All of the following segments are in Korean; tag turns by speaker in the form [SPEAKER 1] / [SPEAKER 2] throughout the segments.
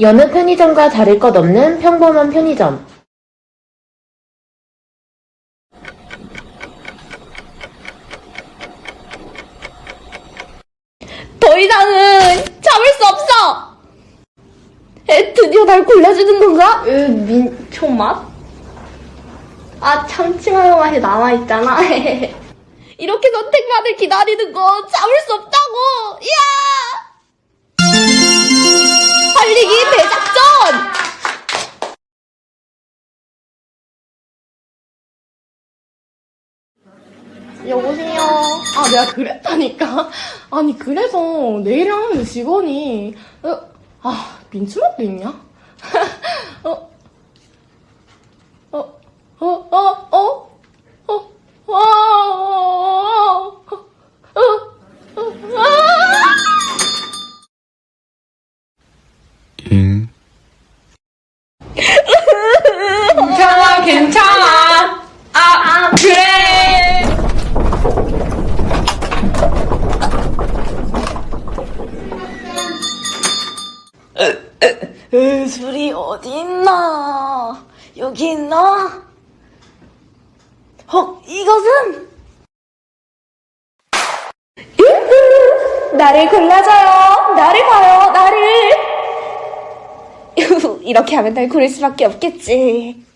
[SPEAKER 1] 여느 편의점과 다를 것 없는 평범한 편의점.
[SPEAKER 2] 더 이상은 참을 수 없어! 에, 드디어 날 골라주는 건가?
[SPEAKER 3] 으, 민초 맛? 아, 참치마요 맛이 남아있잖아.
[SPEAKER 2] 이렇게 선택받을 기다리는 거 참을 수 없다고! 이야!
[SPEAKER 3] 여보세요. 아, 내가 그랬다니까. 아니, 그래서 내일 하는 직원이, 어, 아, 민초맛도 있냐? 어, 어, 어, 어, 어, 어, 어, 어, 어, 어, 어, 아!
[SPEAKER 4] 응.
[SPEAKER 3] 괜찮아, 괜찮아. 아, 아, 그래.
[SPEAKER 2] 으, 술이 어디 있나? 여기 있나? 헉, 이것은? 으흐, 나를 골라줘요. 나를 봐요, 나를. 이렇게 하면 날 고를 수밖에 없겠지.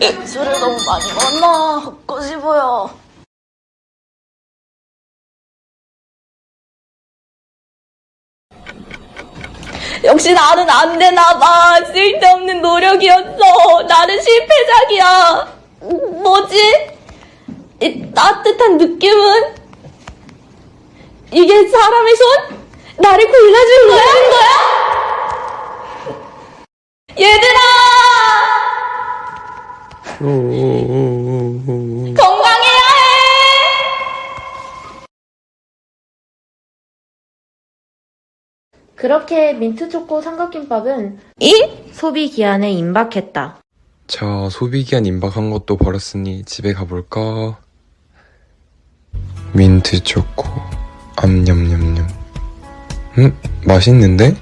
[SPEAKER 2] 술을 너무 많이 먹었나? 보여. 역시 나는 안 되나 봐. 쓸데없는 노력이었어. 나는 실패작이야. 뭐지? 이 따뜻한 느낌은? 이게 사람의 손? 나를 골라주는 거야? 얘들 건강해야 해!
[SPEAKER 1] 그렇게 민트초코 삼각김밥은
[SPEAKER 2] 이?
[SPEAKER 1] 소비 기한에 임박했다.
[SPEAKER 4] 자, 소비기한 임박한 것도 버렸으니 집에 가볼까? 민트 초코. 암냠냠냠. 음, 맛있는데?